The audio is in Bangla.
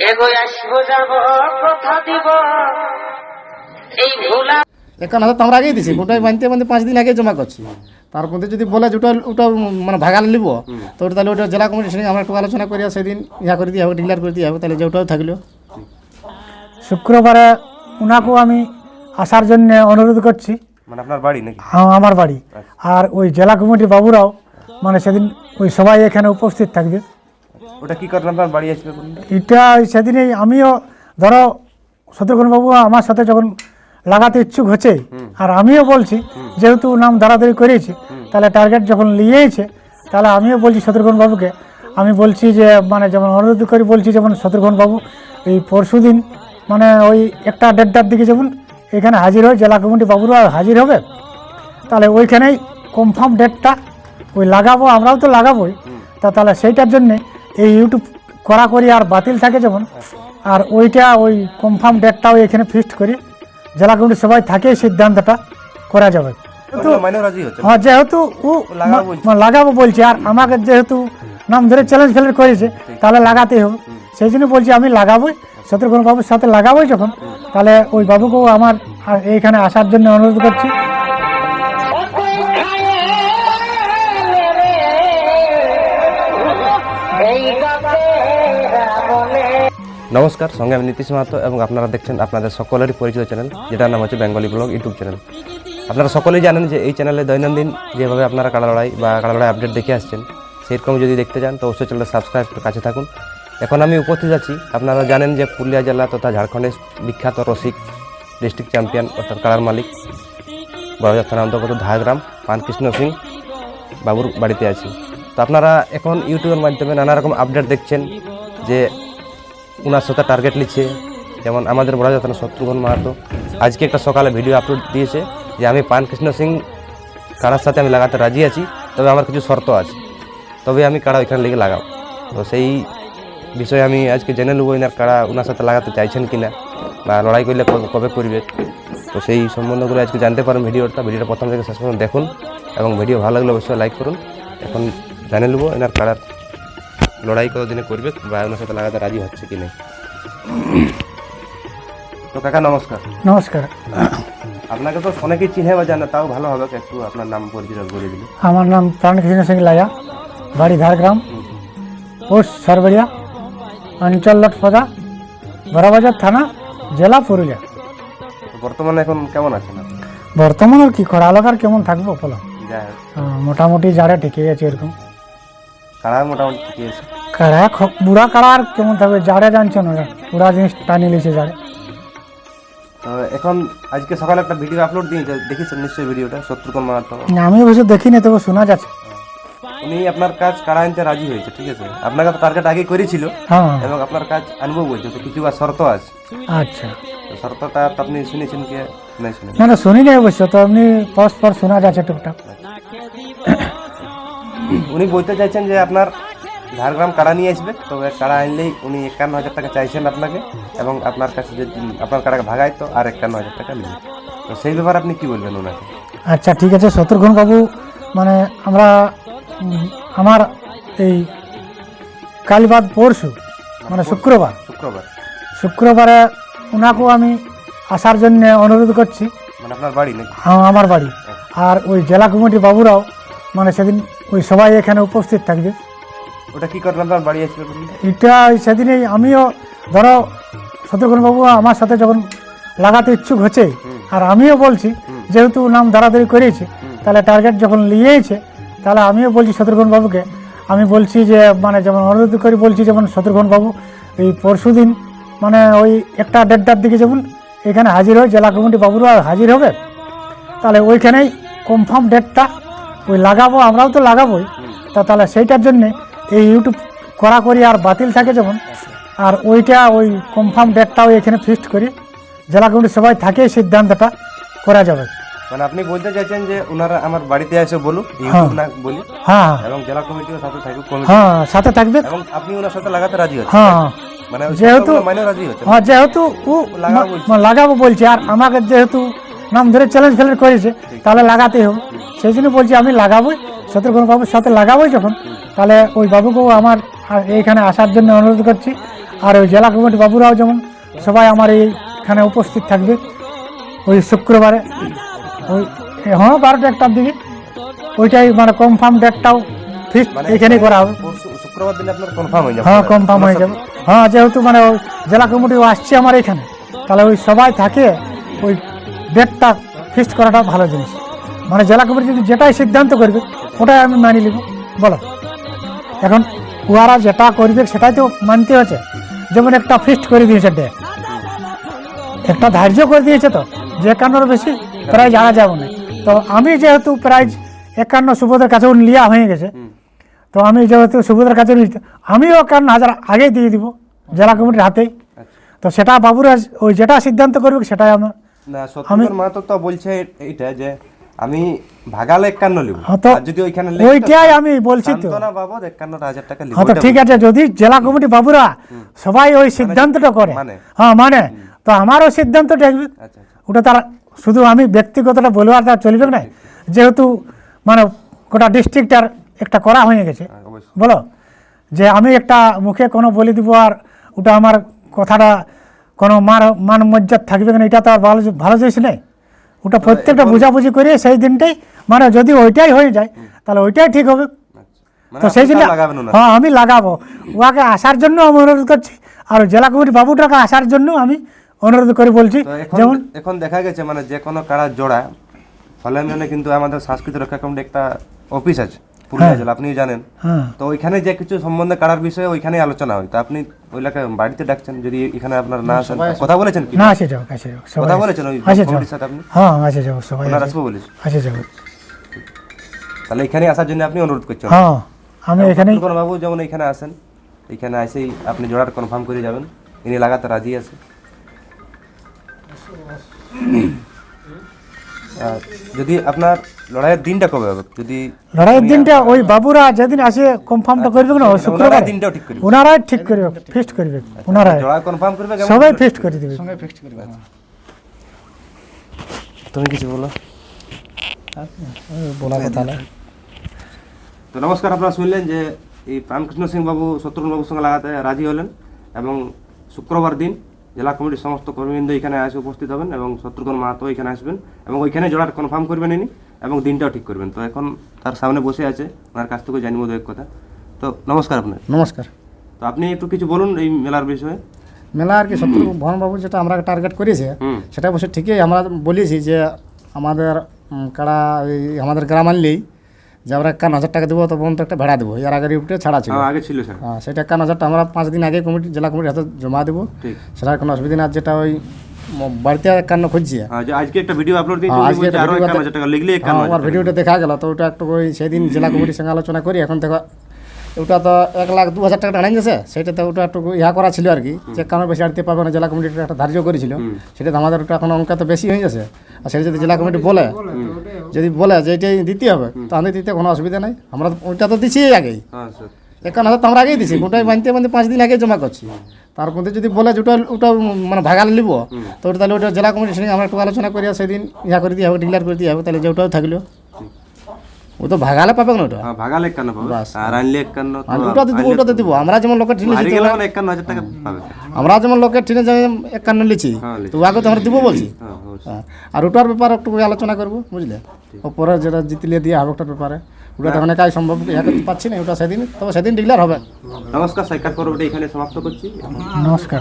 এগোয় আসব যাব কথা দিব। এই ভোলা একান্ন হাজার তো আমরা আগেই দিছি ওটাই বানতে বানতে পাঁচ দিন আগে জমা করছি। তার মধ্যে যদি বলে যে ওটা ওটা মানে ভাগালে নিব তো ওটা তাহলে ওটা জেলা কমিটির সঙ্গে আমরা একটু আলোচনা করি সেদিন ইয়া করে দিয়ে হবে ডিক্লেয়ার করে দিয়ে হবে তাহলে যে ওটাও থাকল। শুক্রবারে ওনাকেও আমি আসার জন্য অনুরোধ করছি। মানে আপনার বাড়ি নাকি? আ- আমার বাড়ি। আর ওই জেলা কমিটির বাবুরাও মানে সেদিন ওই সবাই এখানে উপস্থিত থাকবে। ওটা কি করেন আপনার বাড়ি আসবে এটা সেদিনেই আমিও ধরো শত্রুঘ্নবাবু আমার সাথে যখন লাগাতে ইচ্ছুক হচ্ছে আর আমিও বলছি যেহেতু নাম দাঁড়াদাড়ি করেছি তাহলে টার্গেট যখন নিয়েছে তাহলে আমিও বলছি শত্রুঘ্নবাবুকে আমি বলছি যে মানে যেমন অনুরোধ করে বলছি যেমন শত্রুঘ্নবাবু এই পরশু দিন মানে ওই একটা দেড়টার দিকে যেমন এখানে হাজির হয় জেলা কমিটি বাবুরা হাজির হবে তাহলে ওইখানেই কনফার্ম ডেটটা ওই লাগাবো আমরাও তো লাগাবোই। তা তাহলে সেইটার জন্যে এই ইউটিউব করা করি আর বাতিল থাকে যেমন আর ওইটা ওই কনফার্ম ডেটটাও এখানে ফিক্সড করি। জেলা কমিটি সবাই থাকে সিদ্ধান্তটা করা যাবে। হ্যাঁ যেহেতু ও লাগাবো বলছে। আর আমাকে যেহেতু নাম ধরে চ্যালেঞ্জ ফেলের করেছে তাহলে লাগাতেই হবে। সেই জন্য বলছি আমি লাগাবোই শত্রুঘ্ন বাবুর সাথে লাগাবোই যখন তাহলে ওই বাবুকেও আমার এইখানে আসার জন্য অনুরোধ করছি। নমস্কার, সঙ্গে আমি নীতিশ মাহাতো এবং আপনারা দেখছেন আপনাদের সকলেরই পরিচিত চ্যানেল, যেটার নাম হচ্ছে বেঙ্গলি ব্লগ ইউটিউব চ্যানেল। আপনারা সকলেই জানেন যে এই চ্যানেলে দৈনন্দিন যেভাবে আপনারা কাড়া লড়াই বা কাড়া লড়াই আপডেট দেখে আসছেন, সেরকম যদি দেখতে চান, তো অবশ্যই চ্যানেলটা সাবস্ক্রাইব কাছে থাকুন। এখন আমি উপস্থিত আছি, আপনারা জানেন যে পুরুলিয়া জেলা তথা ঝাড়খণ্ডের বিখ্যাত রসিক ডিস্ট্রিক্ট চ্যাম্পিয়ন অর্থাৎ কালার মালিক থানা অন্তর্গত ধাগ্রাম পানকৃষ্ণ সিং বাবুর বাড়িতে আছি। তো আপনারা এখন ইউটিউবের মাধ্যমে নানা রকম আপডেট দেখছেন যে ওনার সাথে টার্গেট নিচ্ছে। যেমন আমাদের বড় যাত্রা শত্রুঘ্ন মাহাতো। আজকে একটা সকালে ভিডিও আপলোড দিয়েছে যে আমি পান কৃষ্ণ সিং কারার সাথে আমি লাগাতে রাজি আছি, তবে আমার কিছু শর্ত আছে। তবে আমি কাড়া ওইখানে লেগে লাগাও তো সেই বিষয়ে আমি আজকে জেনে নেব এনার কাড়া ওনার সাথে লাগাতে চাইছেন কি না বা লড়াই করলে কবে- করবে। তো সেই সম্বন্ধগুলো আজকে জানতে পারেন ভিডিওটা। ভিডিওটা প্রথম থেকে শেষ পর্যন্ত দেখুন এবং ভিডিও ভালো লাগলে অবশ্যই লাইক করুন। এখন জানে নেব এনার কাড়ার লড়াই কতদিনে করবে? বা ওনার সাথে লাগাতে রাজি হচ্ছে কি নেই? তো কাকা নমস্কার। নমস্কার। আপনাকে তো অনেকেই চিনে বা জানে তাও ভালো হবে একটু আপনার নাম পরিচয় বলে দিলে। আমার নাম প্রাণকৃষ্ণ সিং লায়া বাড়ি ঝাড়গ্রাম পোস্ট সরবড়িয়া অঞ্চল লটফদা বড়বাজার থানা জেলা পুরুলিয়া। বর্তমানে এখন কেমন আছেন বর্তমানে আর কি করা আলোকার কেমন থাকব হোক। মোটামুটি জাড়ে টিকে গেছে এরকম। কাড়া মোটামুটি ঠিকই আছে কাড়া বুড়া কাড়া আর কেমন থাকবে? জাড়ে জানছো না পুরা জিনিস টানি লিছে জাড়ে তো এখন আজকে সকালে একটা ভিডিও আপলোড দিয়েছে দেখেছেন নিশ্চয়ই ভিডিওটা শত্রুঘ্ন মাহাতো আমি অবশ্য দেখিনি তবে শোনা যাচ্ছে। উনি আপনার কাজ কাড়া আনতে রাজি হয়েছে ঠিক আছে? আপনাকে তো টার্গেট আগে করেছিল হ্যাঁ। এবং আপনার কাজ আনব বলছে তো কিছু শর্ত আছে? আচ্ছা। শর্তটা আপনি শুনেছেন কি? নাই শুনে না না শুনি নাই অবশ্য তো এমনি পরস্পর শোনা যাচ্ছে টুকটাক। উনি বলতে চাইছেন যে আপনার ঝাড়গ্রাম কাড়া নিয়ে আসবে? তবে কাড়া আনলেই উনি একান্ন হাজার টাকা চাইছেন আপনাকে এবং আপনার কাছে যদি আপনার কাড়াকে ভাগায় তো আর একান্ন হাজার টাকা নেবে তো সেই ব্যাপারে আপনি কি বলবেন ওনাকে? আচ্ছা ঠিক আছে শত্রুঘ্ন বাবু মানে আমরা আমার এই কালবাদ পরশু মানে শুক্রবার শুক্রবার। শুক্রবারে ওনাকেও আমি আসার জন্য অনুরোধ করছি। মানে আপনার বাড়ি নাকি? আ- আমার বাড়ি। আর ওই জেলা কমিটির বাবুরাও মানে সেদিন ওই সবাই এখানে উপস্থিত থাকবে। ওটা কি করেন আপনার বাড়ি আসবে এটা ওই সেদিনেই আমিও ধরো বাবু আমার সাথে যখন লাগাতে ইচ্ছুক হচ্ছে আর আমিও বলছি যেহেতু নাম দাঁড়াদাড়ি করেছি তাহলে টার্গেট যখন নিয়েছে তাহলে আমিও বলছি শত্রুঘ্নবাবুকে আমি বলছি যে মানে যেমন অনুরোধ করি বলছি যেমন শত্রুঘ্নবাবু এই পরশু দিন মানে ওই একটা দেড়টার দিকে যেমন এখানে হাজির হয় জেলা কমিটি বাবুরা হাজির হবে তাহলে ওইখানেই কনফার্ম ডেটটা ওই লাগাবো আমরাও তো লাগাবোই তা তাহলে সেইটার জন্যে এই ইউটিউব করা করি আর বাতিল থাকে যেমন আর ওইটা ওই কনফার্ম ডেটটাও এখানে ফিক্সড করি জেলা কমিটি সবাই থাকে সিদ্ধান্তটা করা যাবে। মানে আপনি বলতে চাইছেন যে ওনারা আমার বাড়িতে এসে বলুক ইউটিউব না বলি হ্যাঁ। এবং জেলা কমিটিও সাথে থাকুক কমিটি। হ্যাঁ সাথে থাকবে। এবং আপনি ওনার সাথে লাগাতে রাজি হচ্ছেন হ্যাঁ। মানে যেহেতু- মানেও রাজি হচ্ছে। হ্যাঁ যেহেতু ও লাগাবো বলছে। লাগাবো বলছে আর আমাকে যেহেতু নাম ধরে চ্যালেঞ্জ ফেলের করেছে তাহলে লাগাতেই হবে। সেই জন্য বলছি আমি লাগাবোই। শত্রুঘ্ন বাবুর সাথে লাগাবোই যখন তাহলে ওই বাবুকেও আমার এইখানে আসার জন্য অনুরোধ করছি। আর ওই জেলা কমিটি বাবুরাও যেমন সবাই আমার এইখানে উপস্থিত থাকবে। ওই শুক্রবারে ওই হ্যাঁ বারোটা একটার দিকে। ওইটাই মানে কনফার্ম ডেটটাও ফিক্সড এখানেই করা হবে। শুক্রবার দিনে আপনার কনফার্ম হয়ে যাবে। হ্যাঁ কনফার্ম হয়ে যাবে। হ্যাঁ যেহেতু মানে ওই জেলা কমিটিও আসছে আমার এখানে তাহলে ওই সবাই থাকে ওই ডেটটা ফিক্সড করাটা ভালো জিনিস। মানে জেলা কমিটি যদি যেটাই সিদ্ধান্ত করবে ওটাই আমি মানি নিব। বলো। এখন ওরা যেটা করবে সেটাই তো মানতে হচ্ছে যেমন একটা ফিস্ট করে দিয়েছে ডেট একটা ধার্য করে দিয়েছে তো। যে একান্নর বেশি প্রাইজ আনা যাবে না। তো আমি যেহেতু প্রাইজ একান্ন সুবোধের কাছে লিয়া হয়ে গেছে। তো আমি যেহেতু সুবোধের কাছে আমিও একান্ন হাজার আগেই দিয়ে দিব। জেলা কমিটির হাতেই তো সেটা বাবুরা ওই যেটা সিদ্ধান্ত করবে সেটাই আমার সত্যিকার মাহাতো তো বলছে এ- এইটা যে আমি ভাগালে একান্ন লিব হ্যাঁ আর যদি ওইখানে ওইটাই আমি বলছি তো। সান্ত্বনা বাবদ একান্ন হাজার টাকা লিব হ্যাঁ ঠিক আছে যদি জেলা কমিটি বাবুরা সবাই ওই সিদ্ধান্তটা করে। মানে? হ্যাঁ মানে। তো আমারও সিদ্ধান্ত দেখবে আচ্ছা আচ্ছা। ওটা তার শুধু আমি ব্যক্তিগতটা বলব আর তার চলবে না। যেহেতু মানে গোটা ডিস্ট্রিক্টটার একটা করা হয়ে গেছে। হ্যাঁ, বলো? যে আমি একটা মুখে কোনো বলে দিব আর ওটা আমার কথাটা কোনো মান মান মজ্জাদ থাকবে না এটা তো আর ভালো ভালো জিনিস নেই ওটা প্রত্যেকটা বুঝাবুঝি করে সেই দিনটাই মানে যদি ওইটাই হয়ে যায় তাহলে ওইটাই ঠিক হবে। মানে তো সেই আপনি জন্য না হ্যাঁ আমি লাগাবো। ওকে আসার জন্য আমি অনুরোধ করছি আর জেলা কমিটি বাবুটাকে আসার জন্য আমি অনুরোধ করে বলছি। যেমন এখন দেখা গেছে মানে যে কোনো কাড়া জোড়া ফলে মানে কিন্তু আমাদের সাংস্কৃতিক রক্ষা কমিটি একটা অফিস আছে। পুরুলিয়া জেলা আপনিও জানেন। হ্যাঁ। তো ওইখানে যে কিছু সম্বন্ধে কাড়ার বিষয়ে ওইখানে আলোচনা হয়। তো আপনি ওইলাকে বাড়িতে ডাকছেন যদি এখানে আপনার না আসেন কথা বলেছেন কি? না আসে যাও আসে যাও কথা বলেছেন ওই কমিটির সাথে আপনি? হ্যাঁ আসে যাও সবাই আসে- আসব বলেছে আসে যাও। তাহলে এখানে আসার জন্য আপনি অনুরোধ করছেন? হ্যাঁ আমি এখানেই কোনো বাবু যেমন এখানে আসেন এখানে এসেই আপনি জোড়াটা কনফার্ম করে যাবেন। ইনি লাগাতে রাজি আছে। যদি আপনার লড়াইয়ের দিনটা কবে হবে? যদি লড়াইয়ের দিনটা ওই বাবুরা যেদিন আসে কনফার্মটা করবে না ওই শুক্রবার। দিনটাও ঠিক করবে ওনারাই ঠিক করবে ফিক্সড করবে ওনারাই। জোড়া কনফার্ম করবে সবাই ফিক্সড করে দেবে। সঙ্গে ফিক্সড করবে হ্যাঁ। তুমি কিছু বলো। বলা কথা না। তো নমস্কার আপনারা শুনলেন যে এই প্রাণকৃষ্ণ সিং বাবু শত্রুঘ্ন বাবুর সঙ্গে লাগাতে রাজি হলেন এবং শুক্রবার দিন জেলা কমিটির সমস্ত কর্মীবৃন্দ এখানে এসে উপস্থিত হবেন এবং শত্রুঘ্ন মাহাতো এখানে আসবেন এবং ওইখানে জোড়াটা কনফার্ম করবেন ইনি এবং দিনটাও ঠিক করবেন। তো এখন তার সামনে বসে আছে ওনার কাছ থেকে জানিব এক কথা। তো নমস্কার আপনার। নমস্কার। তো আপনি একটু কিছু বলুন এই মেলার বিষয়ে। মেলা আর কি শত্রু ভবনবাবু যেটা আমরা টার্গেট করেছে সেটা অবশ্য ঠিকই আমরা বলেছি যে আমাদের কারা এই আমাদের গ্রাম আনলেই যে আমরা একান্ন হাজার টাকা দেবো তখন তো একটা ভাড়া দেবো। এর আগের রিপোর্টে ছাড়া ছিল। হ্যাঁ, আগে ছিল স্যার হ্যাঁ সেটা একান্ন হাজারটা আমরা পাঁচ দিন আগে কমিটি জেলা কমিটির হাতে জমা দেবো। সেটা সেটার কোনো অসুবিধা না যেটা ওই বাড়িতে একান্ন খুঁজছে। হ্যাঁ আজকে একটা ভিডিও আপলোড দিয়েছি হ্যাঁ, আজকে একটা video হাজার টাকা লিখলে আমার ভিডিওটা দেখা গেল তো ওটা একটু ওই সেদিন জেলা কমিটির সঙ্গে আলোচনা করি। এখন দেখো ওটা তো এক লাখ দু হাজার টাকা আনাই গেছে। সেটাতে ওটা একটু ইয়া করা ছিল আর কি যে কারণ বেশি আড়তে পারবে না জেলা কমিটির একটা ধার্য করেছিল। সেটা তো আমাদের ওটা এখন অঙ্ক তো বেশি হয়ে গেছে। আর সেটা যদি জেলা কমিটি বলে যদি বলে যে এটাই দিতে হবে তাহলে দিতে কোনো অসুবিধা নাই। আমরা ওইটা তো দিচ্ছি আগেই। স্যার একান্ন হাজার তো আমরা আগেই দিচ্ছি গোটাই বানতে বানতে পাঁচ দিন আগে জমা করছি। তার মধ্যে যদি বলে যে ওটা ওটা মানে ভাগাল নিব তো ওটা তাহলে ওটা জেলা কমিটির সঙ্গে আমরা একটু আলোচনা করি আর সেদিন ইয়া করে দিয়ে হবে ডিক্লেয়ার করে দিয়ে হবে তাহলে যে ওটাও থাকল। ও তো ভাগালে পাবে না ওটা হ্যাঁ ভাগালে একান্ন পাবে আর আনলে একান্ন তো আর ওটা দিব ওটা তো দিব আমরা যেমন লোকের ঠিনে হারিয়ে দিতে গেলে একান্ন হাজার টাকা পাবে আমরা যেমন লোকের ঠিনে যে একান্ন লিছি তো আগে তো আমরা দিব বলছি আর ওটার ব্যাপারে একটু আলোচনা করব বুঝলে ওপরে যেটা জিতলে দিয়ে হবে ওটার ব্যাপারে ওটা তখন একাই সম্ভব করতে পারছি না ওটা সেদিন তবে সেদিন ডিক্লেয়ার হবে নমস্কার সাক্ষাৎ পর্বটি এখানে সমাপ্ত করছি নমস্কার